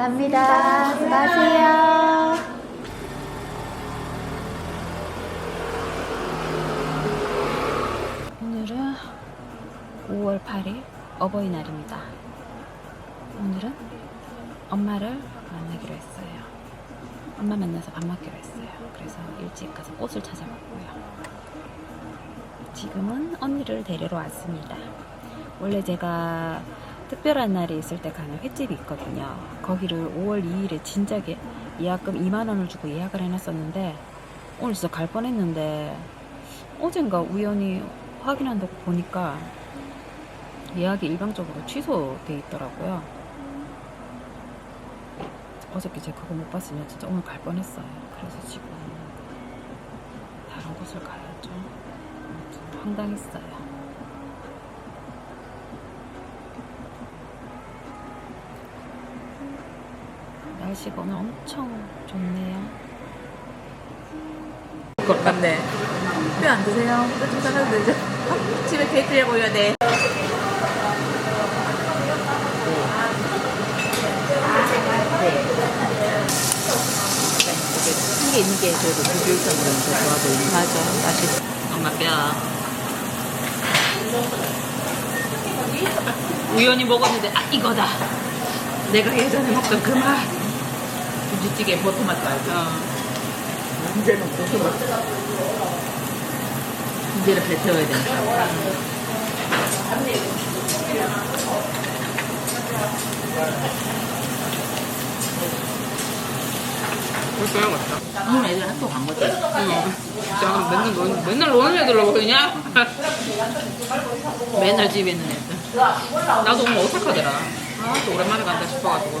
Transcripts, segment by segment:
감사합니다. 수고하세요. 오늘은 5월 8일 어버이날입니다. 오늘은 엄마를 만나기로 했어요. 엄마 만나서 밥 먹기로 했어요. 그래서 일찍 가서 꽃을 찾아봤고요. 지금은 언니를 데리러 왔습니다. 원래 제가 특별한 날이 있을 때 가는 횟집이 있거든요. 거기를 5월 2일에 진작에 예약금 2만 원을 주고 예약을 해놨었는데 오늘 진짜 갈 뻔했는데 어젠가 우연히 확인한다고 보니까 예약이 일방적으로 취소돼 있더라고요. 어저께 제가 그거 못 봤으면 진짜 오늘 갈 뻔했어요. 그래서 지금 다른 곳을 가야죠. 좀 황당했어요. 날씨가 오늘 엄청 좋네요. 것 같네. 뼈안 드세요? 뼈좀 사가도 되죠? 집에 케이크를 보여야 돼. 한게 있는 게 그래도 비주얼적으로 더 좋아 보이는 맞아 맛있어 엄마 뼈. 우연히 먹었는데, 아, 이거다. 내가 예전에 먹던 그 맛. 김치찌개 버터 맛도 알죠? 이제는 버터 맛. 이제는 뱉어야 된다. 벌써 해야겠다. 오늘 애들 학교 간 거지? 응. 진짜 맨날 노는, 맨날 노는 애들로 그냥 맨날 집에 있는 애들. 나도 오늘 어색하더라. 아, 또 오랜만에 간다 싶어가지고.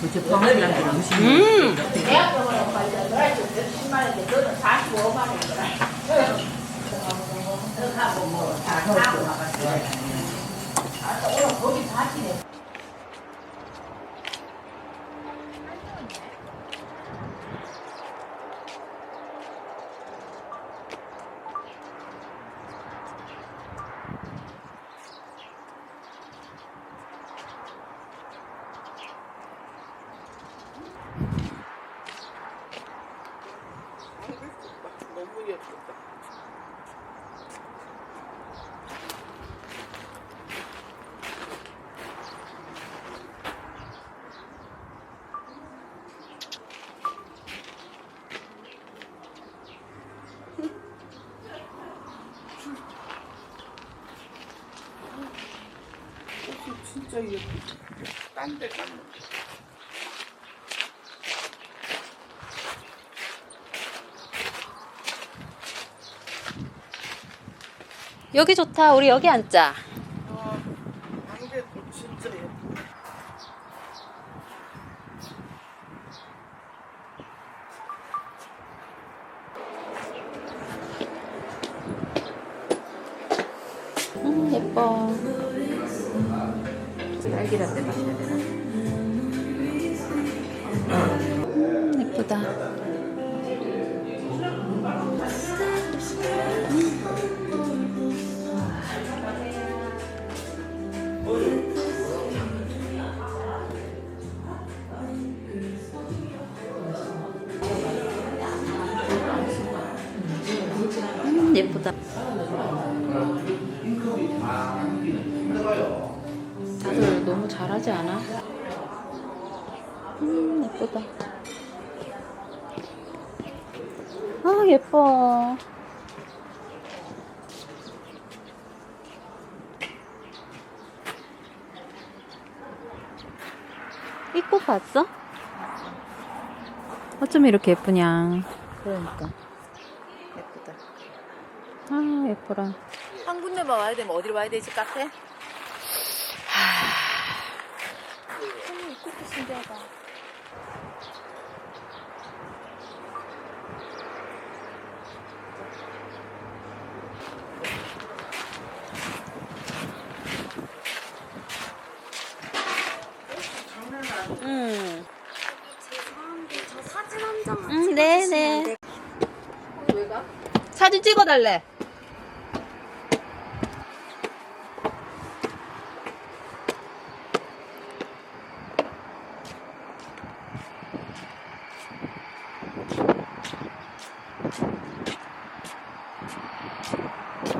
도대체 포항이라는 게 무슨 음, 너무 예쁘다. 딴데 딴데. 여기 좋다 우리 여기 앉자. 음 예뻐 딸기라떼 마셔야 되나? 음, 예쁘다 하지 않아? 음 예쁘다 아 예뻐 이 꽃 봤어? 어쩜 이렇게 예쁘냐 그러니까. 예쁘다. 아 예뻐라 한 군데만 와야 되면 어디로 와야 되지, 카페? 진짜 신기하다. 음. 음, 네네. 네. 사진 찍어달래.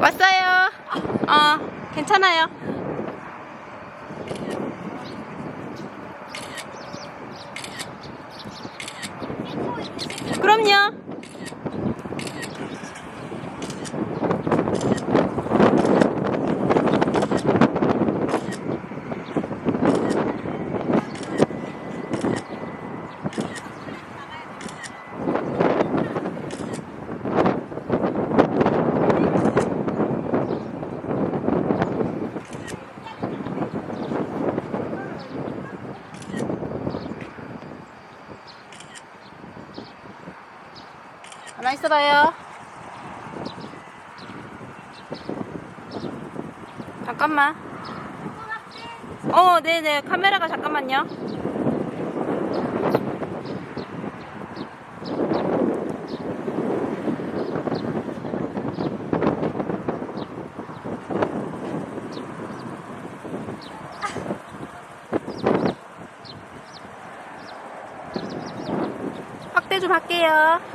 왔어요. 어, 괜찮아요. 가만 있어봐요. 잠깐만. 어, 네네. 카메라가 잠깐만요. 확대 좀 할게요.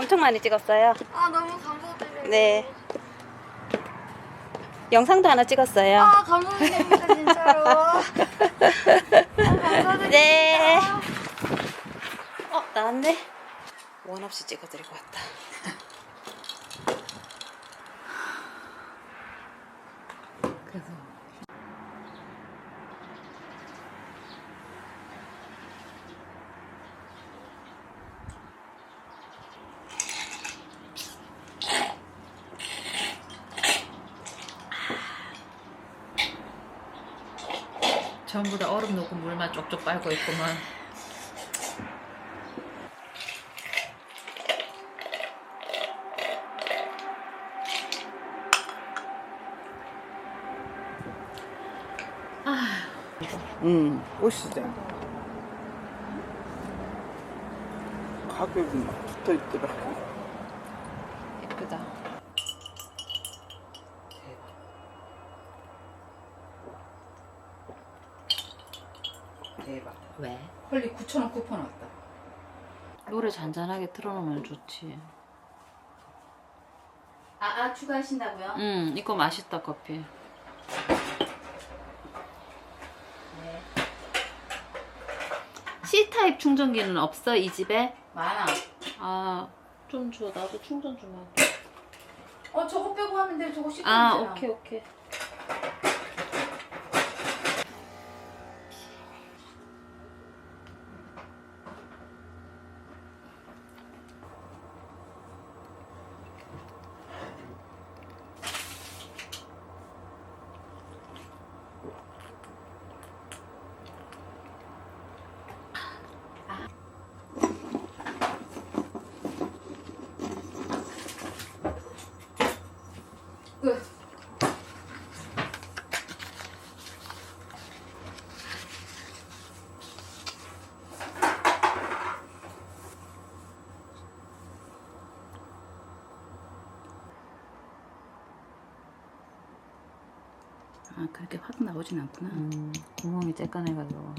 엄청 많이 찍었어요. 아 너무 감사드려요. 네. 영상도 하나 찍었어요. 아 감사드립니다 진짜로. 아, 감사드립니다. 네. 어, 나왔네. 원 없이 찍어드리고 왔다. 그래서 전부 다 얼음 넣고 물만 쪽쪽 빨고 있구만. 응, 꽃시장. 가격이 막 붙어 있더라고. 예쁘다. 헐리 9,000원 쿠폰 왔다. 노래 잔잔하게 틀어놓으면 좋지. 아, 아 추가하신다고요? 음, 이거 맛있다, 커피. C타입 충전기는 없어, 이 집에? 많아. 아, 좀 줘. 나도 충전 좀 할게. 어 저거 빼고 하면 돼. 저거 씻고 아. 오케이, 오케이. 아 그렇게 확 나오진 않구나. 음, 구멍이 쬐깐해가지고.